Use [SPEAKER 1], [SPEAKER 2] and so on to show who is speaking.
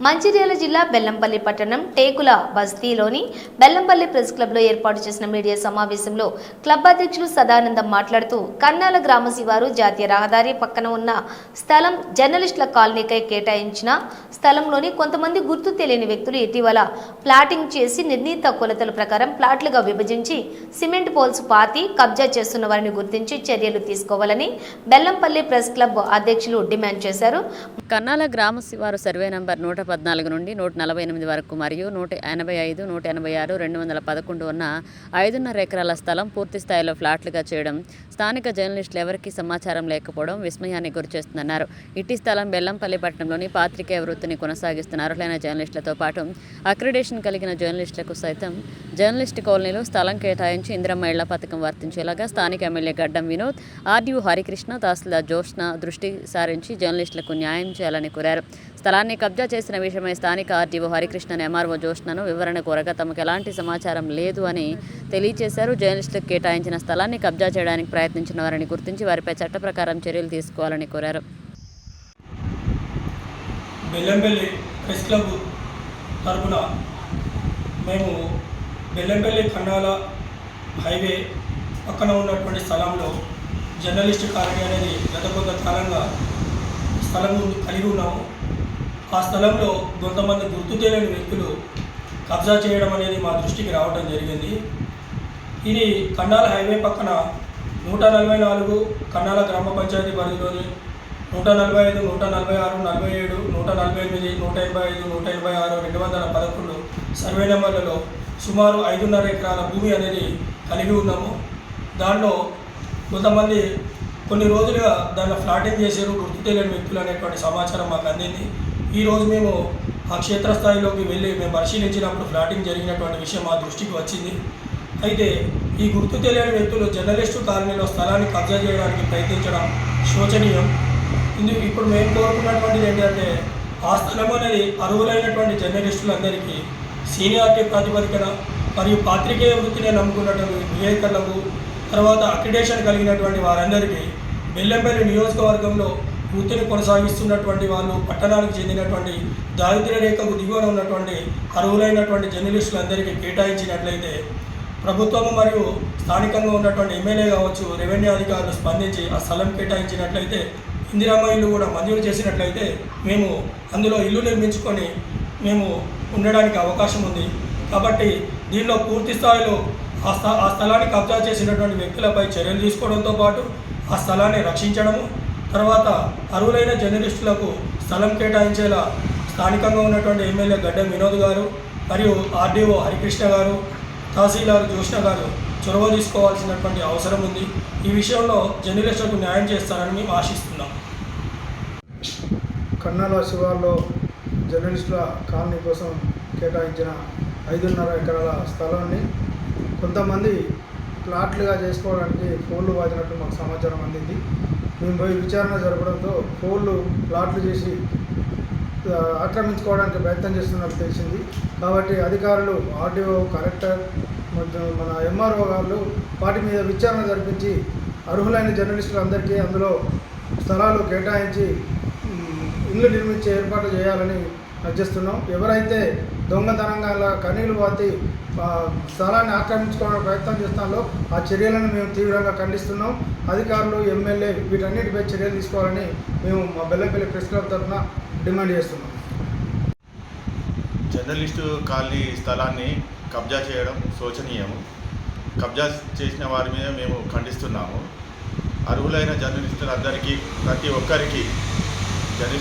[SPEAKER 1] మంచిర్యాల జిల్లా బెల్లంపల్లి పట్టణం టేకుల బస్తీలోని బెల్లంపల్లి ప్రెస్ క్లబ్లో ఏర్పాటు చేసిన మీడియా సమావేశంలో క్లబ్ అధ్యక్షులు సదానందం మాట్లాడుతూ కన్నాల గ్రామ శివారు జాతీయ రహదారి పక్కన ఉన్న స్థలం జర్నలిస్టుల కాలనీకై కేటాయించిన స్థలంలోని కొంతమంది గుర్తు తెలియని వ్యక్తులు ఇటీవల ప్లాటింగ్ చేసి నిర్ణీత కొలతల ప్రకారం ప్లాట్లుగా విభజించి సిమెంట్ పోల్స్ పాతి కబ్జా చేస్తున్న వారిని గుర్తించి చర్యలు తీసుకోవాలని బెల్లంపల్లి ప్రెస్ క్లబ్ అధ్యక్షులు డిమాండ్ చేశారు.
[SPEAKER 2] కన్నాల గ్రామ శివారు సర్వే నంబర్ నూట పద్నాలుగు నుండి నూట నలభై ఎనిమిది వరకు మరియు నూట ఎనభై ఐదు నూట ఎనభై ఆరు రెండు వందల పదకొండు ఉన్న ఐదున్నర ఎకరాల స్థలం పూర్తి స్థాయిలో ఫ్లాట్లుగా చేయడం స్థానిక జర్నలిస్టులు ఎవరికీ సమాచారం లేకపోవడం విస్మయానికి గురిచేస్తుందన్నారు. ఇటీ స్థలం బెల్లంపల్లి పట్టణంలోని పాత్రికేయ వృత్తిని కొనసాగిస్తున్న అర్హులైన జర్నలిస్టులతో పాటు అక్రిడేషన్ కలిగిన జర్నలిస్టులకు సైతం జర్నలిస్ట్ కాలనీలో స్థలం కేటాయించి ఇందిరమ్మ ఇళ్ళ పథకం వర్తించేలాగా స్థానిక ఎమ్మెల్యే గడ్డం వినోద్ ఆర్డీఓ హరికృష్ణ తహసీల్దార్ జోష్న దృష్టి సారించి జర్నలిస్టులకు న్యాయం చేయాలని కోరారు. స్థలాన్ని కబ్జా చేసిన విషయమై స్థానిక ఆర్డీఓ హరికృష్ణన్ ఎంఆర్ఓ జ్యోష్ణను వివరణ కోరగా తమకు ఎలాంటి సమాచారం లేదు అని తెలియజేశారు జర్నలిస్టులకు కేటాయించిన స్థలాన్ని కబ్జా చేయడానికి ప్రయత్నించిన వారిని గుర్తించి వారిపై చట్ట ప్రకారం చర్యలు తీసుకోవాలని కోరారు.
[SPEAKER 3] బెల్లంపల్లి ప్రెస్ క్లబ్ తరఫున మేము బెల్లంపల్లి ఖండాల హైవే పక్కన ఉన్నటువంటి స్థలంలో జర్నలిస్ట్ కాలనీ అనేది గత కొంత కాలంగా స్థలం కలిగి ఉన్నాము. ఆ స్థలంలో కొంతమంది గుర్తు తెలియని వ్యక్తులు కబ్జా చేయడం అనేది మా దృష్టికి రావడం జరిగింది. ఇది కన్నాల హైవే పక్కన నూట నలభై నాలుగు కన్నాల గ్రామ పంచాయతీ పరిధిలోని నూట నలభై ఐదు నూట నలభై ఆరు నలభై ఏడు నూట నలభై ఎనిమిది నూట ఎనభై ఐదు నూట ఎనభై ఆరు రెండు వందల పదకొండు సర్వే నెంబర్లలో సుమారు ఐదున్నర ఎకరాల భూమి అనేది కలిగి ఉన్నాము. దాంట్లో కొంతమంది కొన్ని రోజులుగా దాన్ని ఫ్లాటింగ్ చేశారు గుర్తు తెలియని వ్యక్తులు అనేటువంటి సమాచారం మాకు అందింది. ఈరోజు మేము ఆ క్షేత్రస్థాయిలోకి వెళ్ళి మేము పరిశీలించినప్పుడు ఫ్లాటింగ్ జరిగినటువంటి విషయం మా దృష్టికి వచ్చింది. అయితే ఈ గుర్తు తెలియని వ్యక్తులు జర్నలిస్టు కాలనీలో స్థలాన్ని కబ్జా చేయడానికి ప్రయత్నించడం శోచనీయం. ఇందుకు ఇప్పుడు మేము కోరుకున్నటువంటిది ఏంటంటే ఆ స్థలం అనేది అర్హులైనటువంటి జర్నలిస్టులందరికీ సీనియారిటీ ప్రాతిపదికన మరియు పాత్రికేయ వృత్తిని నమ్ముకున్నటువంటి విలేకరులకు తర్వాత అక్రిడేషన్ కలిగినటువంటి వారందరికీ బెల్లంపల్లి నియోజకవర్గంలో వృత్తిని కొనసాగిస్తున్నటువంటి వాళ్ళు పట్టణానికి చెందినటువంటి దారిద్ర్య రేఖకు దిగువన ఉన్నటువంటి అర్హులైనటువంటి జర్నలిస్టులందరికీ కేటాయించినట్లయితే ప్రభుత్వము మరియు స్థానికంగా ఉన్నటువంటి ఎమ్మెల్యే కావచ్చు రెవెన్యూ అధికారులు స్పందించి ఆ స్థలం కేటాయించినట్లయితే ఇందిరమ్మ ఇల్లు కూడా మంజూరు చేసినట్లయితే మేము అందులో ఇల్లు నిర్మించుకొని మేము ఉండడానికి అవకాశం ఉంది. కాబట్టి దీనిలో పూర్తి స్థాయిలో ఆ స్థ ఆ స్థలాన్ని కబ్జా చేసినటువంటి వ్యక్తులపై చర్యలు తీసుకోవడంతో పాటు ఆ స్థలాన్ని రక్షించడము తర్వాత అర్హులైన జర్నలిస్టులకు స్థలం కేటాయించేలా స్థానికంగా ఉన్నటువంటి ఎమ్మెల్యే గడ్డ వినోద్ గారు మరియు ఆర్డీఓ హరికృష్ణ గారు తహసీల్దార్ జోష్ణ గారు చొరవ తీసుకోవాల్సినటువంటి అవసరం ఉంది. ఈ విషయంలో జర్నలిస్టులకు న్యాయం చేస్తారని మేము ఆశిస్తున్నాం.
[SPEAKER 4] కన్నాల శివార్లో జర్నలిస్టుల కాలనీ కోసం కేటాయించిన ఐదున్నర ఎకరాల స్థలాన్ని కొంతమంది ప్లాట్లుగా చేసుకోవడానికి ఫోన్లు వాదినట్టు మాకు సమాచారం అందింది. మేము పోయి విచారణ జరపడంతో ఫోన్లు ప్లాట్లు చేసి ఆక్రమించుకోవడానికి ప్రయత్నం చేస్తున్నట్టు తెలిసింది. కాబట్టి అధికారులు ఆర్డీఓ కలెక్టర్ మన ఎంఆర్ఓ గారు వాటి మీద విచారణ జరిపించి అర్హులైన జర్నలిస్టులందరికీ అందులో స్థలాలు కేటాయించి ఇల్లు నిర్మించే ఏర్పాటు చేయాలని అర్జిస్తున్నాం ఎవరైతే దొంగతనంగా అలా కనీలు పాతి స్థలాన్ని ఆక్రమించుకోవడానికి ప్రయత్నం చేస్తాలో ఆ చర్యలను మేము తీవ్రంగా ఖండిస్తున్నాం. అధికారులు ఎమ్మెల్యే వీటన్నిటిపై చర్యలు తీసుకోవాలని మేము మా బెల్లపల్లి ప్రెస్ క్లబ్ తరఫున డిమాండ్ చేస్తున్నాం.
[SPEAKER 5] జర్నలిస్టు ఖాళీ స్థలాన్ని కబ్జా చేయడం శోచనీయము. కబ్జా చేసిన వారి మీద మేము ఖండిస్తున్నాము. అర్హులైన జర్నలిస్టులందరికీ ప్రతి ఒక్కరికి జర్నలిస్ట్